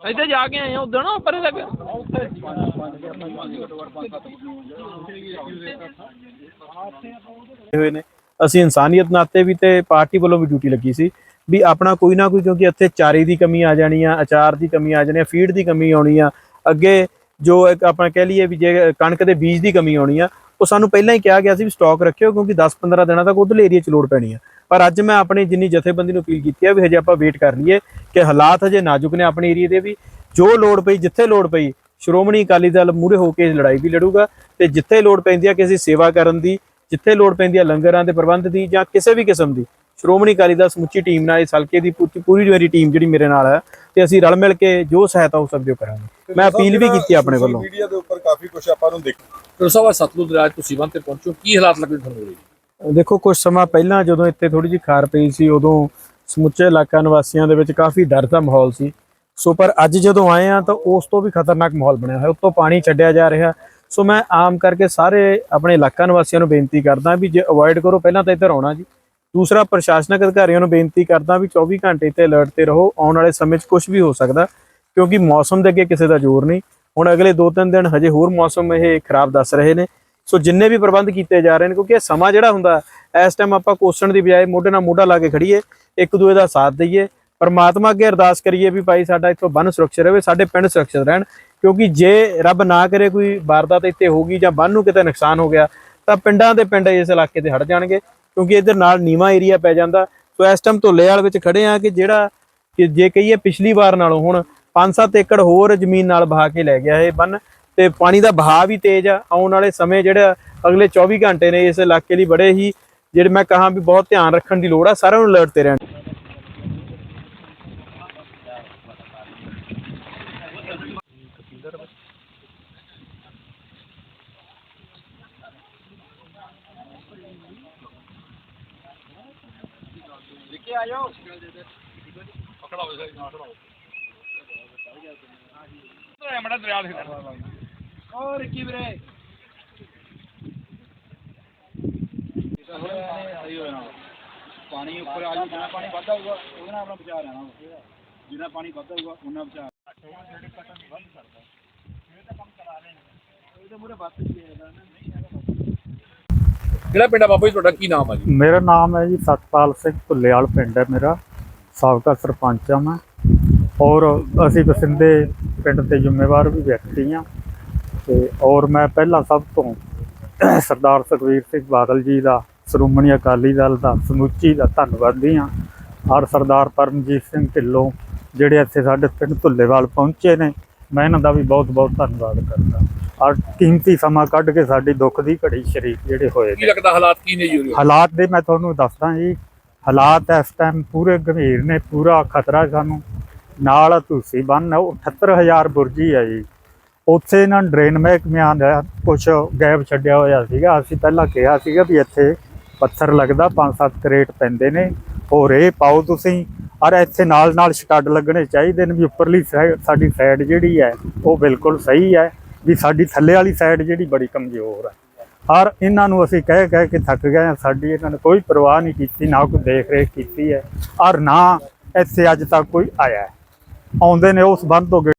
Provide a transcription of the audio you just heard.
ਇੱਥੇ ਜਾ ਕੇ ਆਏ ਆ ਉਦੋਂ ਨਾ ਪਰੇ ਲੱਗ ਹੋਏ ਨੇ। ਅਸੀਂ ਇਨਸਾਨੀਅਤ ਨਾਤੇ ਵੀ ਤੇ ਪਾਰਟੀ ਵੱਲੋਂ ਵੀ ਡਿਊਟੀ ਲੱਗੀ ਸੀ। ਵੀ ਆਪਣਾ ਕੋਈ ਨਾ ਕੋਈ ਕਿਉਂਕਿ ਇੱਥੇ ਚਾਰੇ ਦੀ ਕਮੀ ਆ ਜਾਣੀ ਆ, ਅਚਾਰ ਦੀ ਕਮੀ ਆ ਜਾਣੀ ਆ, ਫੀਡ ਦੀ ਕਮੀ ਆਉਣੀ ਆ। ਅੱਗੇ ਜੋ ਇੱਕ ਆਪਾਂ ਕਹਿ ਲਈਏ ਵੀ ਜੇ ਕਣਕ ਦੇ ਬੀਜ ਦੀ ਕਮੀ ਆਉਣੀ ਆ, ਉਹ ਸਾਨੂੰ ਪਹਿਲਾਂ ਹੀ ਕਿਹਾ ਗਿਆ ਸੀ ਵੀ ਸਟਾਕ ਰੱਖਿਓ ਕਿਉਂਕਿ 10-15 ਦਿਨਾਂ ਤੱਕ ਉਧਰਲੇ ਏਰੀਆ 'ਚ ਲੋਡ ਪੈਣੀ ਆ। ਪਰ ਅੱਜ ਮੈਂ ਆਪਣੀ ਜਿੰਨੀ ਜਥੇਬੰਦੀ ਨੂੰ ਅਪੀਲ ਕੀਤੀ ਹੈ ਵੀ ਹਜੇ ਆਪਾਂ ਵੇਟ ਕਰ ਲਈਏ ਕਿ ਹਾਲਾਤ ਹਜੇ ਨਾਜ਼ੁਕ ਨੇ ਆਪਣੇ ਏਰੀਆ ਦੇ ਵੀ। ਜੋ ਲੋੜ ਪਈ, ਜਿੱਥੇ ਲੋੜ ਪਈ, ਸ਼੍ਰੋਮਣੀ ਅਕਾਲੀ ਦਲ ਮੂਹਰੇ ਹੋ ਕੇ ਲੜਾਈ ਵੀ ਲੜੂਗਾ ਤੇ ਜਿੱਥੇ ਲੋੜ ਪੈਂਦੀ ਆ ਕਿਸੇ ਸੇਵਾ ਕਰਨ ਦੀ, ਜਿੱਥੇ ਲੋੜ ਪੈਂਦੀ ਆ ਲੰਗਰਾਂ ਦੇ ਪ੍ਰਬੰਧ ਦੀ ਜਾਂ ਕਿਸੇ ਵੀ ਕਿਸਮ ਦੀ ਸ਼੍ਰੋਮਣੀ ਅਕਾਲੀ ਦਲ ਸਮੁੱਚੀ ਟੀਮ ਨਾਲ ਇਸ ਹਲਕੇ ਦੀ ਪੂਰੀ ਪੂਰੀ ਮੇਰੀ ਟੀਮ ਜਿਹੜੀ ਮੇਰੇ ਨਾਲ ਹੈ ਤੇ ਅਸੀਂ ਰਲ ਮਿਲ ਕੇ ਜੋ ਸਹਾਇਤਾ ਹੋ ਸਕਦੀ ਉਹ ਕਰਾਂਗੇ। ਮੈਂ ਅਪੀਲ ਵੀ ਕੀਤੀ ਆਪਣੇ ਵੱਲੋਂ। ਮੀਡੀਆ ਦੇ ਉੱਪਰ ਕਾਫੀ ਕੁਝ ਆਪਾਂ ਨੂੰ ਦੇਖ ਫਿਰ ਸਵਾ ਸਤਲੁਜ ਦਰਿਆ ਤੁਸੀਂ ਬੰਨ ਤੇ ਪਹੁੰਚੋ। ਕੀ ਹਾਲਾਤ ਲੱਗੇ ਤੁਹਾਨੂੰ ਜੀ ਦੇਖੋ ਕੁਝ ਸਮਾਂ ਪਹਿਲਾਂ ਜਦੋਂ ਇੱਥੇ ਥੋੜੀ ਜਿਹੀ ਖਾਰ ਪਈ ਸੀ ਉਦੋਂ ਸਮੁੱਚੇ ਇਲਾਕਾ ਨਿਵਾਸੀਆਂ ਦੇ ਵਿੱਚ ਕਾਫੀ ਡਰ ਦਾ ਮਾਹੌਲ ਸੀ। ਸੋ ਪਰ ਅੱਜ ਜਦੋਂ ਆਏ ਆ ਤਾਂ ਉਸ ਤੋਂ ਵੀ ਖਤਰਨਾਕ ਮਾਹੌਲ ਬਣਿਆ ਹੋਇਆ। ਉੱਤੋਂ ਪਾਣੀ ਛੱਡਿਆ ਜਾ ਰਿਹਾ। ਸੋ ਮੈਂ ਆਮ ਕਰਕੇ ਸਾਰੇ ਆਪਣੇ ਇਲਾਕਾ ਨਿਵਾਸੀਆਂ ਨੂੰ ਬੇਨਤੀ ਕਰਦਾ ਵੀ ਜੇ ਅਵੋਇਡ ਕਰੋ ਪਹਿਲਾਂ ਤਾਂ ਇੱਧਰ ਆਉਣਾ ਜੀ। ਦੂਸਰਾ, ਪ੍ਰਸ਼ਾਸਨਿਕ ਅਧਿਕਾਰੀਆਂ ਨੂੰ ਬੇਨਤੀ ਕਰਦਾ ਵੀ 24 ਘੰਟੇ ਤੇ ਅਲਰਟ ਤੇ ਰਹੋ, ਆਉਣ ਵਾਲੇ ਸਮੇਂ 'ਚ ਕੁਝ ਵੀ ਹੋ ਸਕਦਾ, ਕਿਉਂਕਿ ਮੌਸਮ ਦੇ ਅੱਗੇ ਕਿਸੇ ਦਾ ਜ਼ੋਰ ਨਹੀਂ। ਹੁਣ ਅਗਲੇ 2-3 ਦਿਨ ਹਜੇ ਹੋਰ ਮੌਸਮ ਇਹ ਖਰਾਬ ਦੱਸ ਰਹੇ ਨੇ। ਸੋ ਜਿੰਨੇ ਵੀ ਪ੍ਰਬੰਧ ਕੀਤੇ ਜਾ ਰਹੇ ਨੇ, ਕਿਉਂਕਿ ਇਹ ਸਮਾਂ ਜਿਹੜਾ ਹੁੰਦਾ, ਇਸ ਟਾਈਮ ਆਪਾਂ ਕੋਸਣ ਦੀ ਬਜਾਏ ਮੋਢੇ ਨਾਲ ਮੋਢਾ ਲਾ ਕੇ ਖੜੀਏ ਇੱਕ ਦੂਏ ਦਾ ਸਾਥ ਦਈਏ। ਪਰਮਾਤਮਾ ਅੱਗੇ ਅਰਦਾਸ ਕਰੀਏ ਵੀ ਭਾਈ ਸਾਡਾ ਇੱਥੋਂ ਬੰਨ ਸੁਰੱਖਿਅਤ ਰਹੇ, ਸਾਡੇ ਪਿੰਡ ਸੁਰੱਖਿਅਤ ਰਹਿਣ, ਕਿਉਂਕਿ ਜੇ ਰੱਬ ਨਾ ਕਰੇ ਕੋਈ ਵਾਰਦਾਤ ਇੱਥੇ ਹੋਗੀ ਜਾਂ ਬੰਨ ਨੂੰ ਕਿਤੇ ਨੁਕਸਾਨ ਹੋ ਗਿਆ, ਤਾਂ ਪਿੰਡਾਂ ਦੇ ਪਿੰਡ ਇਸ ਇਲਾਕੇ ਤੇ ਹਟ ਜਾਣਗੇ। ਕਿਉਂਕਿ ਇਧਰ ਨਾਲ ਨੀਵਾ ਏਰੀਆ ਪੈ ਜਾਂਦਾ। ਸੋ ਇਸ ਟਾਈਮ ਧੁੱਲੇ ਵਾਲ ਵਿੱਚ ਖੜੇ ਆ ਕਿ ਜਿਹੜਾ ਕਿ ਜੇ ਕਹੀਏ ਪਿਛਲੀ ਵਾਰ ਨਾਲੋਂ ਹੁਣ 5-7 ਏਕੜ ਹੋਰ ਜ਼ਮੀਨ ਨਾਲ ਬਹਾ ਕੇ ਲੈ ਗਿਆ ਇਹ ਬੰਨ ਤੇ ਪਾਣੀ ਦਾ ਬਹਾਅ ਵੀ ਤੇਜ਼ ਆ। ਆਉਣ ਵਾਲੇ ਸਮੇਂ ਜਿਹੜਾ ਅਗਲੇ 24 ਘੰਟੇ ਨੇ ਇਸ ਇਲਾਕੇ ਲਈ ਬੜੇ ਹੀ, ਜਿਹੜੇ ਮੈਂ ਕਹਾਂ ਵੀ ਬਹੁਤ ਧਿਆਨ ਰੱਖਣ ਦੀ ਲੋੜ ਆ, ਸਾਰਿਆਂ ਨੂੰ ਅਲਰਟ ਤੇ ਰਹਿਣ ਮੜਾ ਦਰਿਆ ਦੇ ਔਰ ਕੀ ਵੀਰੇ? ਹੋ ਪਾਣੀ ਉੱਪਰ ਆ ਜਾਊ ਜਿੰਨਾ ਪਾਣੀ ਵੱਧਦਾ ਹੋਊਗਾ ਉਹਦੇ ਨਾਲ ਆਪਣਾ ਬਚਾ ਰਹਿਣਾ ਜਿੰਨਾ ਪਾਣੀ ਵੱਧਦਾ ਹੋਊਗਾ ਉਹਨਾਂ ਬਚਾ ਕਿਹੜਾ ਪਿੰਡ ਆ ਬਾਬਾ ਜੀ? ਤੁਹਾਡਾ ਕੀ ਨਾਮ ਆ ਜੀ? ਮੇਰਾ ਨਾਮ ਹੈ ਜੀ ਸਤਪਾਲ ਸਿੰਘ ਭੁੱਲੇਵਾਲ ਪਿੰਡ ਹੈ ਮੇਰਾ। ਸਾਬਕਾ ਸਰਪੰਚ ਹਾਂ ਮੈਂ। ਔਰ ਅਸੀਂ ਬਸਿੰਦੇ ਪਿੰਡ 'ਤੇ ਜ਼ਿੰਮੇਵਾਰ ਵੀ ਵਿਅਕਤੀ ਹਾਂ ਤੇ ਔਰ ਮੈਂ ਪਹਿਲਾਂ ਸਭ ਤੋਂ ਸਰਦਾਰ ਸੁਖਵੀਰ ਸਿੰਘ ਬਾਦਲ ਜੀ ਦਾ, ਸ਼੍ਰੋਮਣੀ ਅਕਾਲੀ ਦਲ ਦਾ, ਸਮੁੱਚੀ ਦਾ ਧੰਨਵਾਦੀ ਹਾਂ ਔਰ ਸਰਦਾਰ ਪਰਮਜੀਤ ਸਿੰਘ ਢਿੱਲੋਂ ਜਿਹੜੇ ਇੱਥੇ ਸਾਡੇ ਪਿੰਡ ਧੁੱਲੇਵਾਲ ਪਹੁੰਚੇ ਨੇ, ਮੈਂ ਇਹਨਾਂ ਦਾ ਵੀ ਬਹੁਤ ਬਹੁਤ ਧੰਨਵਾਦ ਕਰਦਾ। ਕੀਮਤੀ ਸਮਾਂ ਕੱਢ ਕੇ ਸਾਡੀ ਦੁੱਖ ਦੀ ਘੜੀ ਸ਼ਰੀਕ ਜਿਹੜੇ ਹੋਏ ਕੀ ਨੇ। ਲੱਗਦਾ ਹਾਲਾਤ ਕੀ ਨੇ ਜੀ ਉਰੇ? ਹਾਲਾਤ ਦੇ ਮੈਂ ਤੁਹਾਨੂੰ ਦੱਸਦਾ ਜੀ ਹਾਲਾਤ ਇਸ ਟਾਈਮ ਪੂਰੇ ਗੰਭੀਰ ਨੇ ਪੂਰਾ ਖਤਰਾ ਸਾਨੂੰ। ਨਾਲ ਤੁਸੀਂ ਬੰਨ 78000 ਬੁਰਜੀ ਹੈ ਜੀ। ਉੱਥੇ ਇਹਨਾਂ ਡਰੇਨ ਮਹਿਕਮਿਆਂ ਦਾ ਕੁਝ ਗੈਪ ਛੱਡਿਆ ਹੋਇਆ ਸੀਗਾ। ਅਸੀਂ ਪਹਿਲਾਂ ਕਿਹਾ ਸੀਗਾ ਵੀ ਇੱਥੇ ਪੱਥਰ ਲੱਗਦਾ 5-7 ਕਰੇਟ ਪੈਂਦੇ ਨੇ। ਹੋਰ ਇਹ ਪਾਓ ਤੁਸੀਂ। ਔਰ ਇੱਥੇ ਨਾਲ ਨਾਲ ਸਟੱਡ ਲੱਗਣੇ ਚਾਹੀਦੇ ਨੇ ਵੀ ਉੱਪਰਲੀ ਸਾਈਡ ਸਾਡੀ ਸਾਈਡ ਜਿਹੜੀ ਹੈ ਉਹ ਬਿਲਕੁਲ ਸਹੀ ਹੈ। ਵੀ ਸਾਡੀ ਥੱਲੇ ਵਾਲੀ ਸਾਈਡ ਜਿਹੜੀ ਬੜੀ ਕਮਜ਼ੋਰ ਆ। ਔਰ ਇਹਨਾਂ ਨੂੰ ਅਸੀਂ ਕਹਿ ਕਹਿ ਕੇ ਥੱਕ ਗਏ ਹਾਂ, ਸਾਡੀ ਇਹਨਾਂ ਨੇ ਕੋਈ ਪਰਵਾਹ ਨਹੀਂ ਕੀਤੀ, ਨਾ ਕੋਈ ਦੇਖ ਰੇਖ ਕੀਤੀ ਹੈ। ਔਰ ਨਾ ਇੱਥੇ ਅੱਜ ਤੱਕ ਕੋਈ ਆਇਆ ਆਉਂਦੇ ਨੇ ਉਸ ਬੰਦ ਤੋਂ